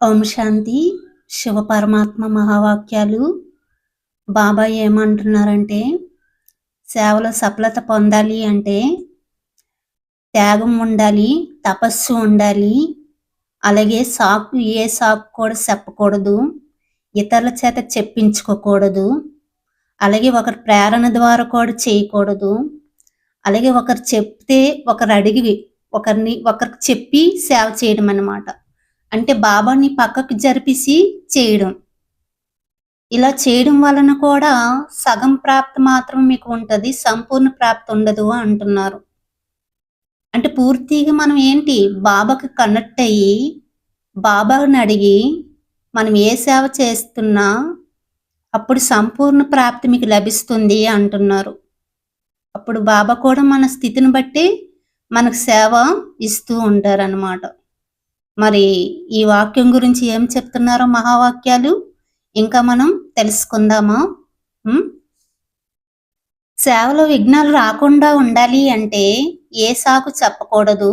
ఓం శాంతి. శివ పరమాత్మ మహావాక్యాలు. బాబా ఏమంటున్నారంటే సేవలో సఫలత పొందాలి అంటే త్యాగం ఉండాలి తపస్సు ఉండాలి. అలాగే సాకు ఏ సాకు కూడా చెప్పకూడదు. ఇతరుల చేత చెప్పించుకోకూడదు. అలాగే ఒకరి ప్రేరణ ద్వారా కూడా చేయకూడదు. అలాగే ఒకరు చెప్తే ఒకరు అడిగి ఒకరిని ఒకరికి చెప్పి సేవ చేయడం అన్నమాట అంటే బాబాని పక్కకు జరిపిసి చేయడం. ఇలా చేయడం వలన కూడా సగం ప్రాప్తి మాత్రం మీకు ఉంటుంది సంపూర్ణ ప్రాప్తి ఉండదు అంటున్నారు. అంటే పూర్తిగా మనం ఏంటి? బాబాకి కనెక్ట్ అయ్యి బాబాని అడిగి మనం ఏ సేవ చేస్తున్నా అప్పుడు సంపూర్ణ ప్రాప్తి మీకు లభిస్తుంది అంటున్నారు. అప్పుడు బాబా కూడా మన స్థితిని బట్టి మనకు సేవ ఇస్తూ ఉంటారన్నమాట. మరి ఈ వాక్యం గురించి ఏం చెప్తున్నారో మహావాక్యాలు? ఇంకా మనం తెలుసుకుందామా? సేవలో విఘ్నాలు రాకుండా ఉండాలి అంటే ఏ సాకు చెప్పకూడదు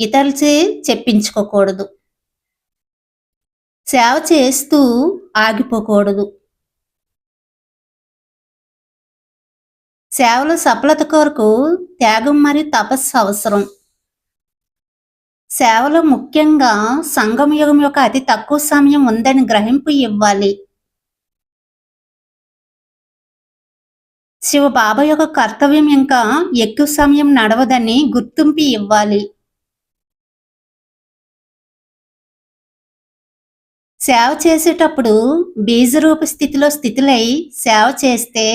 ఇతరులచే చెప్పించుకోకూడదు. సేవ చేస్తూ ఆగిపోకూడదు. సేవలో సఫలత కొరకు త్యాగం మరియు తపస్సు అవసరం. సేవలో ముఖ్యంగా సంఘం యుగం యొక్క అతి తక్కువ సమయం ఉందని గ్రహింపు ఇవ్వాలి. శివ బాబా యొక్క కర్తవ్యం ఇంకా ఎక్కువ సమయం నడవదని గుర్తింపు ఇవ్వాలి. సేవ చేసేటప్పుడు బీజరూప స్థితిలో స్థితులై సేవ చేస్తే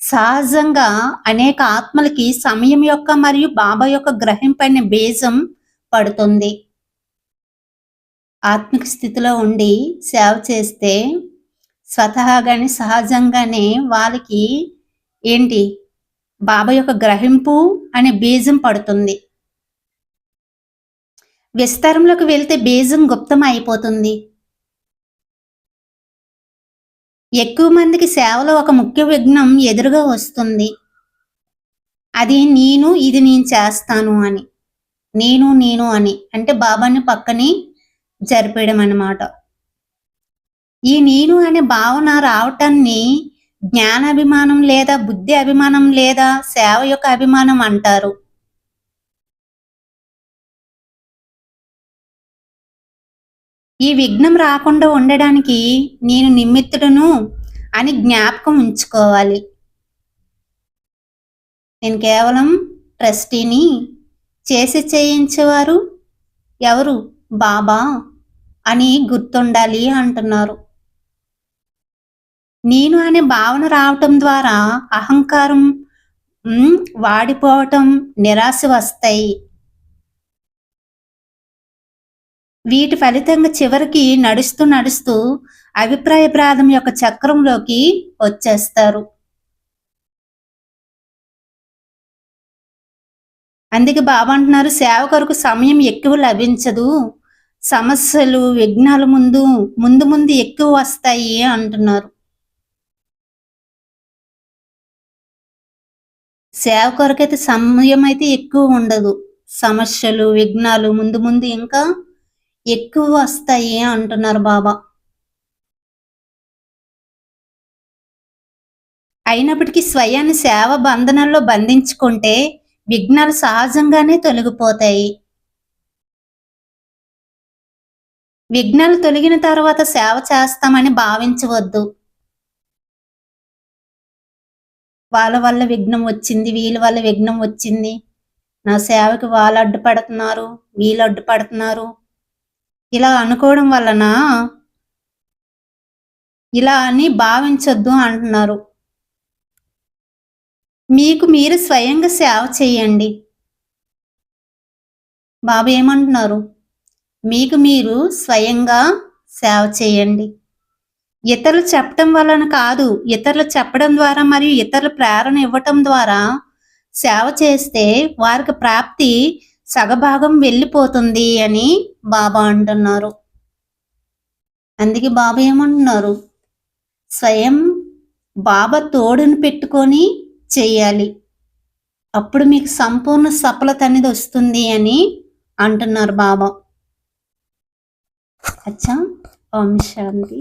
సహజంగా అనేక ఆత్మలకి సమయం యొక్క మరియు బాబా యొక్క గ్రహింపైన బీజం పడుతుంది. ఆత్మిక స్థితిలో ఉండి సేవ చేస్తే స్వతహాగానే సహజంగానే వాళ్ళకి ఏంటి? బాబా యొక్క గ్రహింపు అనే బీజం పడుతుంది. విస్తారంలోకి వెళ్తే బీజం గుప్తం అయిపోతుంది. ఎక్కువ మందికి సేవలో ఒక ముఖ్య విఘ్నం ఎదురుగా వస్తుంది. అది నేను ఇది నేను చేస్తాను అని. నేను నేను అని. అంటే బాబాని పక్కని జరిపేయడం అన్నమాట. ఈ నేను అనే భావన రావటాన్ని జ్ఞానాభిమానం లేదా బుద్ధి అభిమానం లేదా సేవ యొక్క అభిమానం అంటారు. ఈ విఘ్నం రాకుండా ఉండడానికి నేను నిమిత్తుడును అని జ్ఞాపకం ఉంచుకోవాలి. నేను కేవలం ట్రస్టీని చేసి చేయించేవారు? ఎవరు? బాబా అని గుర్తుండాలి అంటున్నారు. నేను అనే భావన రావటం ద్వారా అహంకారం వాడిపోవటం నిరాశ వస్తాయి. వీటి ఫలితంగా చివరికి నడుస్తూ నడుస్తూ అభిప్రాయ ప్రాధం యొక్క చక్రంలోకి వచ్చేస్తారు. అందుకే బాబా అంటున్నారు సేవ కొరకు సమయం ఎక్కువ లభించదు. సమస్యలు విఘ్నాలు ముందు ముందు ముందు ఎక్కువ వస్తాయి అంటున్నారు. సేవ అయితే సమయం అయితే ఎక్కువ ఉండదు. సమస్యలు విఘ్నాలు ముందు ముందు ఇంకా ఎక్కువ వస్తాయి అంటున్నారు బాబా. అయినప్పటికీ స్వయాన్ని సేవ బంధనంలో బంధించుకుంటే విఘ్నాలు సహజంగానే తొలగిపోతాయి. విఘ్నాలు తొలగిన తర్వాత సేవ చేస్తామని భావించవద్దు. వాళ్ళ వల్ల విఘ్నం వచ్చింది వీళ్ళ వల్ల విఘ్నం వచ్చింది. నా సేవకి వాళ్ళు అడ్డుపడుతున్నారు వీళ్ళు అడ్డుపడుతున్నారు. ఇలా అనుకోవడం వలన ఇలా అని భావించొద్దు అంటున్నారు. మీకు మీరు స్వయంగా సేవ చేయండి. బాబు ఏమంటున్నారు? మీకు మీరు స్వయంగా సేవ చేయండి. ఇతరులు చెప్పడం వలన కాదు ఇతరులు చెప్పడం ద్వారా మరియు ఇతరుల ప్రేరణ ఇవ్వటం ద్వారా సేవ చేస్తే వారికి ప్రాప్తి సగభాగం వెళ్ళిపోతుంది అని బాబా అంటున్నారు. అందుకే బాబా ఏమంటున్నారు? స్వయం బాబా తోడుని పెట్టుకొని చేయాలి. అప్పుడు మీకు సంపూర్ణ సఫలత అనేది వస్తుంది అని అంటున్నారు బాబా. అచ్చా ఓం శాంతి.